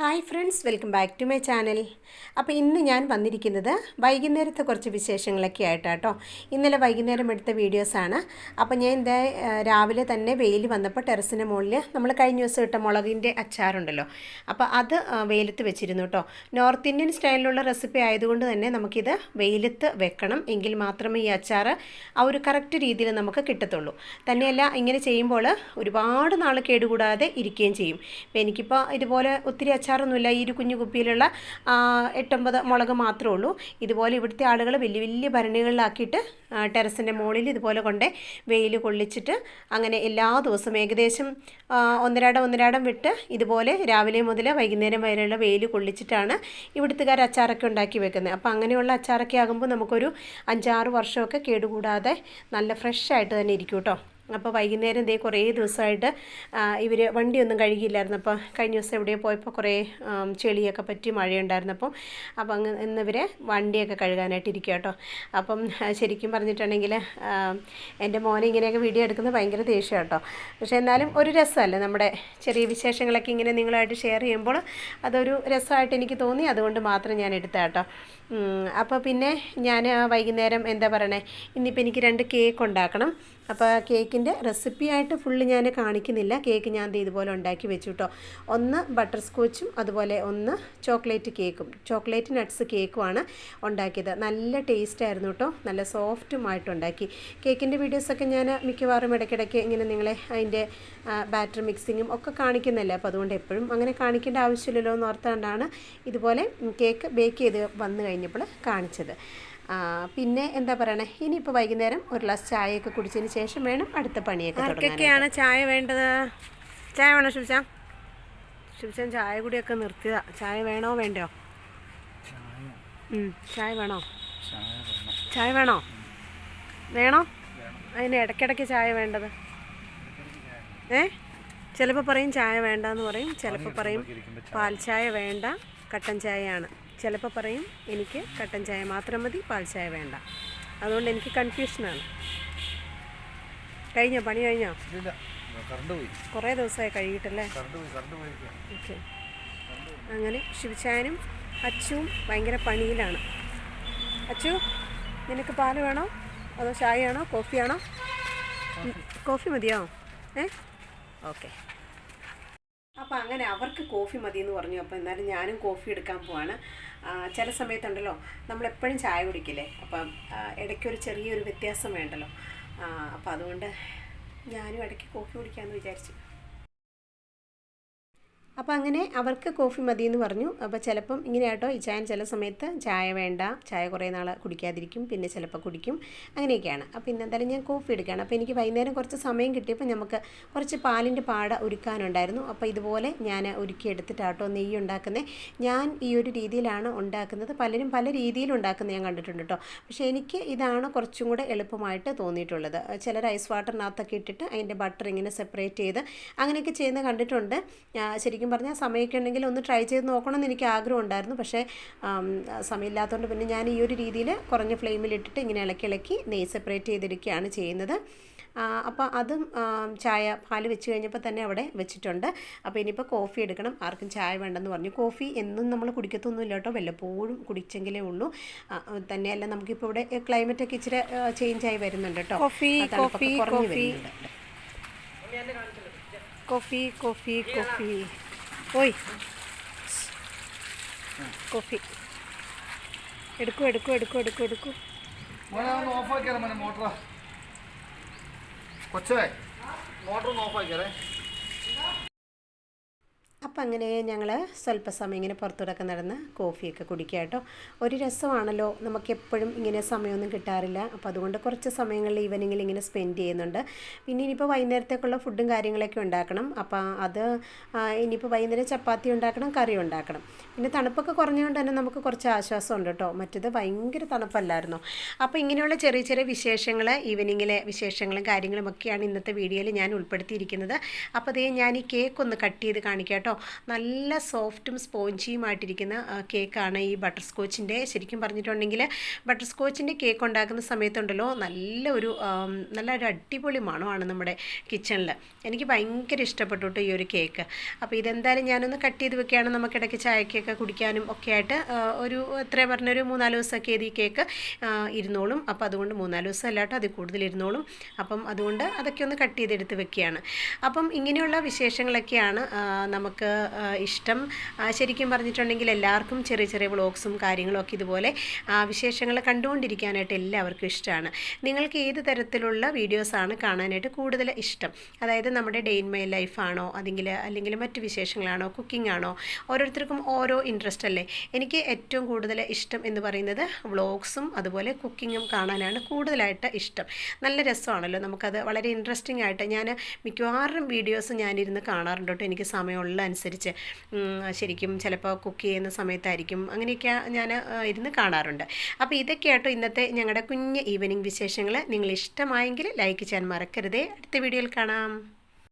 Hi friends welcome back to my channel. അപ്പോൾ ഇന്ന് ഞാൻ വന്നിരിക്കുന്നത് വൈകുന്നേരത്തെ കുറച്ച് വിശേഷങ്ങളൊക്കെ ആയിട്ടാട്ടോ. ഇന്നലെ വൈകുന്നേരം എടുത്ത വീഡിയോസാണ് അപ്പോൾ ഞാൻ എന്താ രാവിലെ തന്നെ വെയിൽ വന്നപ്പോൾ ടെറസിന്റെ മുകളിൽ നമ്മൾ കഴിഞ്ഞ ദിവസം ഇട്ട മുളകിന്റെ അച്ചാറുണ്ടല്ലോ. അപ്പോൾ അത് വെയിലത്ത് വെച്ചിരുന്നു കേട്ടോ. നോർത്ത് ഇന്ത്യൻ സ്റ്റൈലിലുള്ള റെസിപ്പി ആയതുകൊണ്ട് തന്നെ നമുക്കിത് വെയിലത്ത് വെക്കണം എങ്കിൽ മാത്രമേ ഈ അച്ചാർ ആ ഒരു കറക്റ്റ് രീതിയിൽ നമുക്ക് കിട്ടത്തുള്ളൂ. തന്നെയല്ല ഇങ്ങനെ ചെയ്യുമ്പോൾ ഒരുപാട് നാൾ കേടുകൂടാതെ ഇരിക്കുകയും ചെയ്യും. എനിക്കിപ്പോൾ ഇതുപോലെ ഒത്തിരി അച്ചാറൊന്നുമില്ല ഈ ഒരു കുഞ്ഞു കുപ്പിയിലുള്ള എട്ടൊമ്പത് മുളക് മാത്രമേ ഉള്ളൂ. ഇതുപോലെ ഇവിടുത്തെ ആളുകൾ വലിയ വലിയ ഭരണികളിലാക്കിയിട്ട് ടെറസിന്റെ മുകളിൽ ഇതുപോലെ കൊണ്ടേ വെയിൽ കൊള്ളിച്ചിട്ട് അങ്ങനെ എല്ലാ ദിവസവും ഏകദേശം ഒന്നരാടം ഒന്നരാടം വിട്ട് ഇതുപോലെ രാവിലെ മുതൽ വൈകുന്നേരം വരെയുള്ള വെയിൽ കൊള്ളിച്ചിട്ടാണ് ഇവിടുത്തുകാർ അച്ചാറൊക്കെ ഉണ്ടാക്കി വെക്കുന്നത്. അപ്പോൾ അങ്ങനെയുള്ള അച്ചാറൊക്കെ ആകുമ്പോൾ നമുക്കൊരു അഞ്ചാറ് വർഷമൊക്കെ കേടുകൂടാതെ നല്ല ഫ്രഷ് ആയിട്ട് തന്നെ ഇരിക്കും കേട്ടോ. അപ്പോൾ വൈകുന്നേരം ഇതേ കുറേ ദിവസമായിട്ട് ഇവർ വണ്ടിയൊന്നും കഴുകിയില്ലായിരുന്നു. അപ്പോൾ കഴിഞ്ഞ ദിവസം എവിടെയോ പോയപ്പോൾ കുറേ ചെളിയൊക്കെ പറ്റി മഴയുണ്ടായിരുന്നപ്പോൾ അപ്പോൾ അങ്ങ് ഇന്നിവരെ വണ്ടിയൊക്കെ കഴുകാനായിട്ട് ഇരിക്കുക കേട്ടോ. അപ്പം ശരിക്കും പറഞ്ഞിട്ടുണ്ടെങ്കിൽ എന്റെ മോനെ ഇങ്ങനെയൊക്കെ വീഡിയോ എടുക്കുന്നത് ഭയങ്കര ദേഷ്യം കേട്ടോ. പക്ഷേ എന്നാലും ഒരു രസമല്ലേ നമ്മുടെ ചെറിയ വിശേഷങ്ങളൊക്കെ ഇങ്ങനെ നിങ്ങളായിട്ട് ഷെയർ ചെയ്യുമ്പോൾ അതൊരു രസമായിട്ട് എനിക്ക് തോന്നി. അതുകൊണ്ട് മാത്രം ഞാൻ എടുത്ത കേട്ടോ. അപ്പോൾ പിന്നെ ഞാൻ വൈകുന്നേരം എന്താ പറയണേ? ഇന്നിപ്പോൾ എനിക്ക് രണ്ട് കേക്ക് ഉണ്ടാക്കണം. അപ്പോൾ കേക്കിന്റെ റെസിപ്പി ആയിട്ട് ഫുള്ള് ഞാൻ കാണിക്കുന്നില്ല. കേക്ക് ഞാൻ ഇതുപോലെ ഉണ്ടാക്കി വെച്ചു കേട്ടോ ഒന്ന് ബട്ടർ സ്കോച്ചും അതുപോലെ ഒന്ന് ചോക്ലേറ്റ് കേക്കും ചോക്ലേറ്റ് നട്ട്സ് കേക്കുമാണ് ഉണ്ടാക്കിയത്. നല്ല ടേസ്റ്റ് ആയിരുന്നു കേട്ടോ നല്ല സോഫ്റ്റുമായിട്ട് ഉണ്ടാക്കി. കേക്കിന്റെ വീഡിയോസൊക്കെ ഞാൻ മിക്കവാറും ഇടയ്ക്കിടയ്ക്ക് ഇങ്ങനെ നിങ്ങളെ അതിന്റെ ബാറ്റർ മിക്സിങ്ങും ഒക്കെ കാണിക്കുന്നില്ല? അപ്പോൾ അതുകൊണ്ട് എപ്പോഴും അങ്ങനെ കാണിക്കേണ്ട ആവശ്യമില്ലല്ലോ എന്ന് ഓർത്തുകൊണ്ടാണ് ഇതുപോലെ കേക്ക് ബേക്ക് ചെയ്ത് വന്നു കഴിഞ്ഞപ്പോൾ കാണിച്ചത്. പിന്നെ എന്താ പറയണേ? ഇനിയിപ്പോൾ വൈകുന്നേരം ഒരു ഗ്ലാസ് ചായയൊക്കെ കുടിച്ചതിന് ശേഷം വേണം അടുത്ത പണിയൊക്കെ ആർക്കൊക്കെയാണ് ചായ വേണ്ടത്? ചായ വേണോ ശുഭ ശിവചാൻ ചായ കൂടിയൊക്കെ നിർത്തിയതാ. ചായ വേണോ വേണ്ടയോ? ഉം, ചായ വേണോ? ചായ വേണോ. വേണോ? അതിന് ഇടയ്ക്കിടയ്ക്ക് ചായ വേണ്ടത്? ഏ? ചിലപ്പോൾ പറയും ചായ വേണ്ടെന്ന് പറയും. ചിലപ്പോൾ പറയും പാൽ ചായ. വേണ്ട കട്ടൻ ചായയാണ്. ചിലപ്പോൾ പറയും എനിക്ക് കട്ടൻ ചായ മാത്രം മതി പാൽ ചായ വേണ്ട. അതുകൊണ്ട് എനിക്ക് കൺഫ്യൂഷനാണ് കഴിഞ്ഞോ? പണി കഴിഞ്ഞോ? കുറേ ദിവസമായി കഴിയിട്ടല്ലേ പോയിരിക്കുക ഓക്കെ. അങ്ങനെ ശിവചായനും അച്ചുവും ഭയങ്കര പണിയിലാണ്. അച്ചു നിനക്ക് പാൽ വേണോ? അതോ ചായയാണോ കോഫിയാണോ കോഫി മതിയോ? ഏ? ഓക്കെ. അപ്പോൾ അങ്ങനെ അവർക്ക് കോഫി മതി എന്ന് പറഞ്ഞു. അപ്പോൾ എന്നാലും ഞാനും കോഫി എടുക്കാൻ പോവാണ്. ചില സമയത്തുണ്ടല്ലോ നമ്മളെപ്പോഴും ചായ കുടിക്കില്ലേ? അപ്പം ഇടയ്ക്കൊരു ചെറിയൊരു വ്യത്യാസം വേണ്ടല്ലോ. അപ്പോൾ അതുകൊണ്ട് ഞാനും ഇടയ്ക്ക് കോഫി കുടിക്കാമെന്ന് വിചാരിച്ചു. അപ്പോൾ അങ്ങനെ അവർക്ക് കോഫി മതി എന്ന് പറഞ്ഞു. അപ്പോൾ ചിലപ്പം ഇങ്ങനെ കേട്ടോ ഈ ചായ ചില സമയത്ത് ചായ വേണ്ട ചായ കുറേ നാൾ കുടിക്കാതിരിക്കും പിന്നെ ചിലപ്പോൾ കുടിക്കും അങ്ങനെയൊക്കെയാണ്. അപ്പോൾ ഇന്ന് എന്തായാലും ഞാൻ കോഫി എടുക്കുകയാണ് അപ്പോൾ എനിക്ക് വൈകുന്നേരം കുറച്ച് സമയം കിട്ടിയപ്പോൾ നമുക്ക് കുറച്ച് പാലിന്റെ പാട ഒരുക്കാനുണ്ടായിരുന്നു. അപ്പോൾ ഇതുപോലെ ഞാൻ ഒരുക്കിയെടുത്തിട്ടാട്ടോ നെയ്യ് ഉണ്ടാക്കുന്നത് ഞാൻ ഈ ഒരു രീതിയിലാണ് ഉണ്ടാക്കുന്നത്. പലരും പല രീതിയിൽ ഉണ്ടാക്കുന്നത് ഞാൻ കണ്ടിട്ടുണ്ട് കേട്ടോ പക്ഷേ എനിക്ക് ഇതാണ് കുറച്ചും കൂടെ എളുപ്പമായിട്ട് തോന്നിയിട്ടുള്ളത്. ചിലർ ഐസ് വാട്ടറിനകത്തൊക്കെ ഇട്ടിട്ട് അതിന്റെ ബട്ടർ ഇങ്ങനെ സെപ്പറേറ്റ് ചെയ്ത് അങ്ങനെയൊക്കെ ചെയ്യുന്നത് കണ്ടിട്ടുണ്ട്. ആ, ശരിക്കും പറഞ്ഞാൽ സമയമൊക്കെ ഉണ്ടെങ്കിൽ ഒന്ന് ട്രൈ ചെയ്ത് നോക്കണമെന്ന് എനിക്ക് ആഗ്രഹം ഉണ്ടായിരുന്നു പക്ഷേ സമയമില്ലാത്തതുകൊണ്ട് പിന്നെ ഞാൻ ഈ ഒരു രീതിയിൽ കുറഞ്ഞ ഫ്ലെയിമിലിട്ടിട്ട് ഇങ്ങനെ ഇളക്കി ഇളക്കി നെയ്യ് സെപ്പറേറ്റ് ചെയ്തെടുക്കുകയാണ് ചെയ്യുന്നത്. അപ്പോൾ അതും ചായ പാൽ വെച്ച് കഴിഞ്ഞപ്പോൾ തന്നെ അവിടെ വെച്ചിട്ടുണ്ട്. അപ്പോൾ ഇനിയിപ്പോൾ കോഫി എടുക്കണം. ആർക്കും ചായ വേണ്ടെന്ന് പറഞ്ഞു. കോഫി എന്നും നമ്മൾ കുടിക്കത്തൊന്നുമില്ല കേട്ടോ. വല്ലപ്പോഴും കുടിച്ചെങ്കിലേ ഉള്ളൂ. തന്നെയല്ല നമുക്കിപ്പോൾ ഇവിടെ ക്ലൈമറ്റൊക്കെ ഇച്ചിരി ചേഞ്ച് ആയി വരുന്നുണ്ട് കേട്ടോ. Coffee, coffee, coffee. Coffee coffee coffee ഓയ് കോഫി. എടുക്കൂ എടുക്കൂ എടുക്കൂ എടുക്കൂ എടുക്കൂ. ഓഫാക്കിയാലേ മോട്ടറ. കൊച്ചേ മോട്ടർ ഒന്ന് ഓഫാക്കിയാലേ. അപ്പം അങ്ങനെ ഞങ്ങൾ സ്വല്പസമയം ഇങ്ങനെ പുറത്തൂടൊക്കെ നടന്ന് കോഫിയൊക്കെ കുടിക്കുക കേട്ടോ. ഒരു രസമാണല്ലോ. നമുക്കെപ്പോഴും ഇങ്ങനെ സമയമൊന്നും കിട്ടാറില്ല. അപ്പോൾ അതുകൊണ്ട് കുറച്ച് സമയങ്ങളിൽ ഈവനിങ്ങിൽ ഇങ്ങനെ സ്പെൻഡ് ചെയ്യുന്നുണ്ട്. പിന്നെ ഇനിയിപ്പോൾ വൈകുന്നേരത്തേക്കുള്ള ഫുഡും കാര്യങ്ങളൊക്കെ ഉണ്ടാക്കണം. അപ്പോൾ അത് ഇനിയിപ്പോൾ വൈകുന്നേരം ചപ്പാത്തി ഉണ്ടാക്കണം കറി ഉണ്ടാക്കണം. പിന്നെ തണുപ്പൊക്കെ കുറഞ്ഞുകൊണ്ട് തന്നെ നമുക്ക് കുറച്ച് ആശ്വാസം ഉണ്ട് കേട്ടോ. മറ്റത് ഭയങ്കര തണുപ്പല്ലായിരുന്നു? അപ്പോൾ ഇങ്ങനെയുള്ള ചെറിയ ചെറിയ വിശേഷങ്ങൾ ഈവനിങ്ങിലെ വിശേഷങ്ങളും കാര്യങ്ങളും ഒക്കെയാണ് ഇന്നത്തെ വീഡിയോയിൽ ഞാൻ ഉൾപ്പെടുത്തിയിരിക്കുന്നത്. അപ്പോൾ അതേ ഞാൻ ഈ കേക്ക് ഒന്ന് കട്ട് ചെയ്ത് കാണിക്കാം കേട്ടോ. നല്ല സോഫ്റ്റും സ്പോഞ്ചിയുമായിട്ടിരിക്കുന്ന കേക്കാണ് ഈ ബട്ടർ സ്കോച്ചിന്റെ ശരിക്കും പറഞ്ഞിട്ടുണ്ടെങ്കിൽ ബട്ടർ സ്കോച്ചിന്റെ കേക്ക് ഉണ്ടാക്കുന്ന സമയത്തുണ്ടല്ലോ നല്ല ഒരു നല്ലൊരു അടിപൊളി മണമാണ് നമ്മുടെ കിച്ചണിൽ. എനിക്ക് ഭയങ്കര ഇഷ്ടപ്പെട്ടു ഈ ഒരു കേക്ക്. അപ്പോൾ ഇതെന്തായാലും ഞാനൊന്ന് കട്ട് ചെയ്ത് വെക്കുകയാണ്. നമുക്കിടയ്ക്ക് ചായക്കൊക്കെ കുടിക്കാനും ഒക്കെ ആയിട്ട് ഒരു എത്ര പറഞ്ഞൊരു മൂന്നാൽ ദിവസമൊക്കെ ഈ കേക്ക് ഇരുന്നോളും. അപ്പോൾ അതുകൊണ്ട് മൂന്നാൽ ദിവസം അല്ലാട്ടോ അതിൽ കൂടുതൽ ഇരുന്നോളും. അപ്പം അതുകൊണ്ട് അതൊക്കെ ഒന്ന് കട്ട് ചെയ്തെടുത്ത് വെക്കുകയാണ്. അപ്പം ഇങ്ങനെയുള്ള വിശേഷങ്ങളൊക്കെയാണ് നമുക്ക് ഇഷ്ടം. ശരിക്കും പറഞ്ഞിട്ടുണ്ടെങ്കിൽ എല്ലാവർക്കും ചെറിയ ചെറിയ വ്ളോഗ്സും കാര്യങ്ങളൊക്കെ ഇതുപോലെ വിശേഷങ്ങൾ കണ്ടുകൊണ്ടിരിക്കാനായിട്ട് എല്ലാവർക്കും ഇഷ്ടമാണ്. നിങ്ങൾക്ക് ഏത് തരത്തിലുള്ള വീഡിയോസാണ് കാണാനായിട്ട് കൂടുതൽ ഇഷ്ടം? അതായത് നമ്മുടെ ഡെയിൻ മൈ ലൈഫാണോ അല്ലെങ്കിൽ അല്ലെങ്കിൽ മറ്റ് വിശേഷങ്ങളാണോ? കുക്കിംഗ് ആണോ? ഓരോരുത്തർക്കും ഓരോ ഇൻട്രസ്റ്റ് അല്ലേ? എനിക്ക് ഏറ്റവും കൂടുതൽ ഇഷ്ടം എന്ന് പറയുന്നത് വ്ളോഗ്സും അതുപോലെ കുക്കിങ്ങും കാണാനാണ് കൂടുതലായിട്ട് ഇഷ്ടം. നല്ല രസമാണല്ലോ. നമുക്കത് വളരെ ഇൻട്രസ്റ്റിംഗ് ആയിട്ട് ഞാൻ മിക്കവാറും വീഡിയോസ് ഞാനിരുന്ന് കാണാറുണ്ട് കേട്ടോ. എനിക്ക് സമയമുള്ള അനുസരിച്ച് ശരിക്കും ചിലപ്പോൾ കുക്ക് ചെയ്യുന്ന സമയത്തായിരിക്കും. അങ്ങനെയൊക്കെ ഞാൻ ഇരുന്ന് കാണാറുണ്ട്. അപ്പോൾ ഇതൊക്കെയാട്ടോ ഇന്നത്തെ ഞങ്ങളുടെ കുഞ്ഞ് ഈവനിങ് വിശേഷങ്ങൾ നിങ്ങൾ ഇഷ്ടമായെങ്കിൽ ലൈക്ക് ചെയ്യാൻ മറക്കരുതേ. അടുത്ത വീഡിയോയിൽ കാണാം.